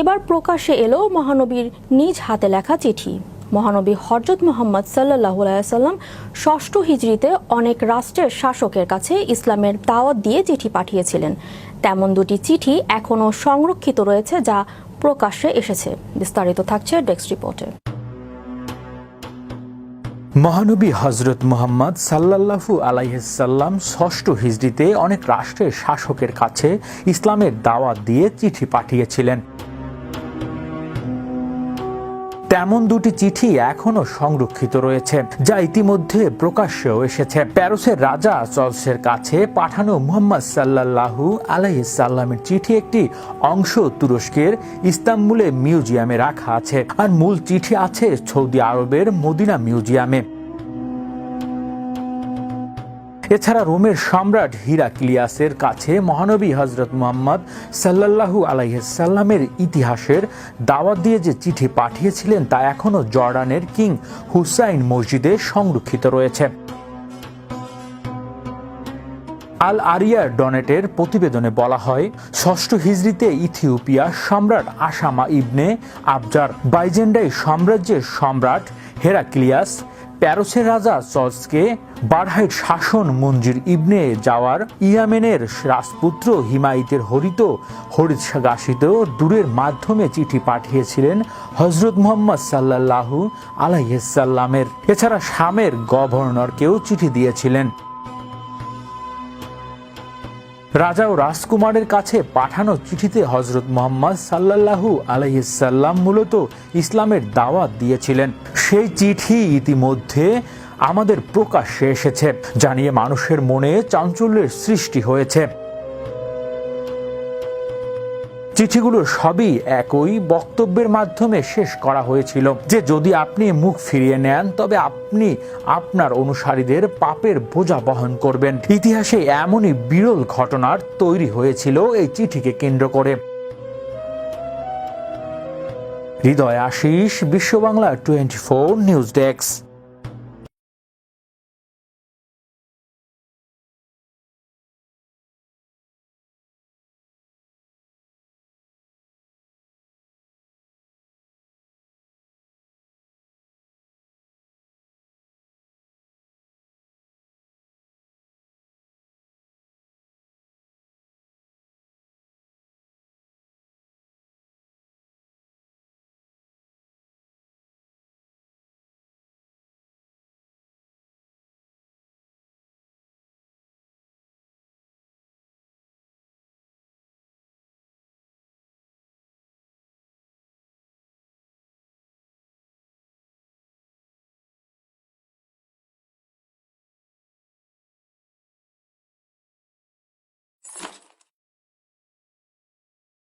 এবার প্রকাশ্যে এলো মহানবীর নিজ হাতে লেখা চিঠি। মহানবী হরজত মোহাম্মদ সাল্লাহ সাল্লাম ষষ্ঠ হিজড়িতে অনেক রাষ্ট্রের শাসকের কাছে ইসলামের দাওয়াত দিয়ে চিঠি পাঠিয়েছিলেন। তেমন দুটি চিঠি এখনও সংরক্ষিত রয়েছে যা প্রকাশ্যে এসেছে। বিস্তারিত থাকছে ডেস্ক রিপোর্টে। মহানবী হজরত মোহাম্মদ সাল্লাল্লাহু আলাইসাল্লাম ষষ্ঠ হিজড়িতে অনেক রাষ্ট্রের শাসকের কাছে ইসলামের দাওয়াত দিয়ে চিঠি পাঠিয়েছিলেন। তেমন দুটি চিঠি এখনও সংরক্ষিত রয়েছে, যা ইতিমধ্যে প্রকাশ্যেও এসেছে। প্যারোসের রাজা চলসের কাছে পাঠানো মোহাম্মদ সাল্লাল্লাহু আলাইসাল্লামের চিঠি একটি অংশ তুরস্কের ইস্তাম্বুলে মিউজিয়ামে রাখা আছে, আর মূল চিঠি আছে সৌদি আরবের মদিনা মিউজিয়ামে। এছাড়া রোমের সম্রাট হিরাক্লিয়াসের কাছে মহানবী হজরত মোহাম্মদ সাল্লাল্লাহু আলাইসাল্লামের ইতিহাসের দাওয়াত দিয়ে যে চিঠি পাঠিয়েছিলেন তা এখনও জর্ডানের কিং হুসাইন মসজিদে সংরক্ষিত রয়েছে। আল আরিয়ার ডনেটের প্রতিবেদনে বলা হয়, ষষ্ঠ হিজড়িতে ইথিওপিয়া সম্রাট আসামা ইবনে আবজার বাইজেন্ডাই সাম্রাজ্যের সম্রাট হেরাক্লিয়াস প্যারোসের রাজা সজকে বারহাইট শাসন মঞ্জির ইবনে যাওয়ার ইয়ামেনের রাজপুত্র হিমায়িতের হরিত হরিৎসাগাসিত দূরের মাধ্যমে চিঠি পাঠিয়েছিলেন হজরত মোহাম্মদ সাল্লাল্লাহু আলাইসাল্লামের এছাড়া শামের গভর্নরকেও চিঠি দিয়েছিলেন। রাজা ও রাজকুমারের কাছে পাঠানো চিঠিতে হজরত মোহাম্মদ সাল্লাল্লাহু আলাইসাল্লাম মূলত ইসলামের দাওয়াত দিয়েছিলেন। সেই চিঠি ইতিমধ্যে আমাদের প্রকাশ্যে এসেছে, জানিয়ে মানুষের মনে চাঞ্চল্যের সৃষ্টি হয়েছে। চিঠিগুলো সবই একই বক্তব্যের মাধ্যমে শেষ করা হয়েছিল। যে যদি আপনি মুখ ফিরিয়ে নেন, তবে আপনি আপনার অনুসারীদের পাপের বোঝা বহন করবেন। ইতিহাসে এমনই বিরল ঘটনার তৈরি হয়েছিল এই চিঠিকে কেন্দ্র করে। Hriday Ashis, Biswa Bangla twenty four news desk.